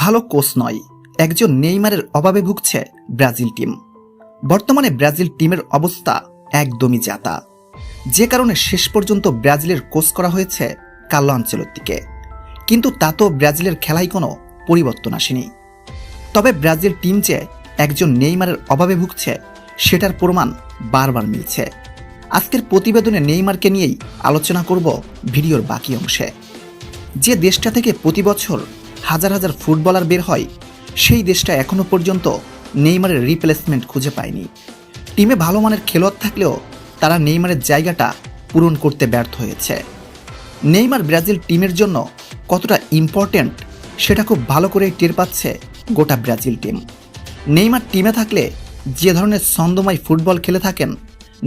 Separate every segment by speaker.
Speaker 1: ভালো কোচ নয়, একজন নেইমারের অভাবে ভুগছে ব্রাজিল টিম। বর্তমানে ব্রাজিল টিমের অবস্থা একদমই জাতা যে কারণে শেষ পর্যন্ত ব্রাজিলের কোচ করা হয়েছে কাল্লো আঞ্চলত্তিকে কিন্তু তাতেও ব্রাজিলের খেলায় কোনো পরিবর্তন আসেনি। তবে ব্রাজিল টিম যে একজন নেইমারের অভাবে ভুগছে, সেটার প্রমাণ বারবার মিলছে। আজকের প্রতিবেদনে নেইমারকে নিয়েই আলোচনা করব ভিডিওর বাকি অংশে। যে দেশটা থেকে প্রতি বছর হাজার হাজার ফুটবলার বের হয়, সেই দেশটা এখনও পর্যন্ত নেইমারের রিপ্লেসমেন্ট খুঁজে পায়নি। টিমে ভালো মানের খেলোয়াড় থাকলেও তারা নেইমারের জায়গাটা পূরণ করতে ব্যর্থ হয়েছে। নেইমার ব্রাজিল টিমের জন্য কতটা ইম্পর্ট্যান্ট সেটা খুব ভালো করে টের পাচ্ছে গোটা ব্রাজিল টিম। নেইমার টিমে থাকলে যে ধরনের ছন্দময় ফুটবল খেলে থাকেন,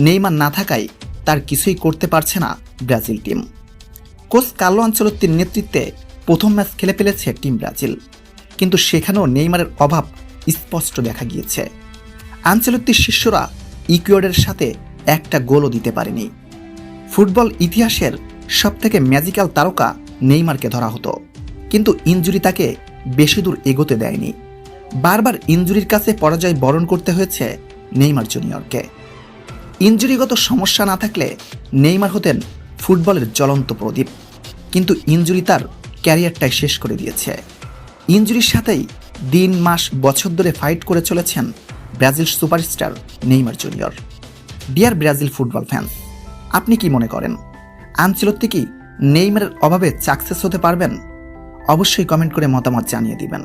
Speaker 1: নেইমার না থাকায় তার কিছুই করতে পারছে না ব্রাজিল টিম। কোচ কার্লো আঞ্চলত্তির নেতৃত্বে প্রথম ম্যাচ খেলে ফেলেছে টিম ব্রাজিল। কিন্তু সেখানেও নেইমারের অভাব স্পষ্ট দেখা গিয়েছে। আঞ্চলত্তির শিষ্যরা ইকুয়েডের সাথে একটা গোলও দিতে পারেনি। ফুটবল ইতিহাসের সবথেকে ম্যাজিক্যাল তারকা নেইমারকে ধরা হতো। কিন্তু ইনজুরি তাকে বেশি দূর এগোতে দেয়নি। বারবার ইনজুরির কাছে পরাজয় বরণ করতে হয়েছে নেইমার জুনিয়রকে। ইনজুরিগত সমস্যা না থাকলে নেইমার হতেন ফুটবলের জ্বলন্ত প্রদীপ। কিন্তু ইনজুরি তার ক্যারিয়ারটাই শেষ করে দিয়েছে। ইঞ্জুরির সাথেই দিন মাস, বছর ধরে ফাইট করে চলেছেন Brazil superstar Neymar junior. Dear Brazil football fan, আপনি কি মনে করেন? আঞ্চলত্তি কি নেইমারের অভাবে সাকসেস হতে পারবেন? অবশ্যই কমেন্ট করে মতামত জানিয়ে দিবেন।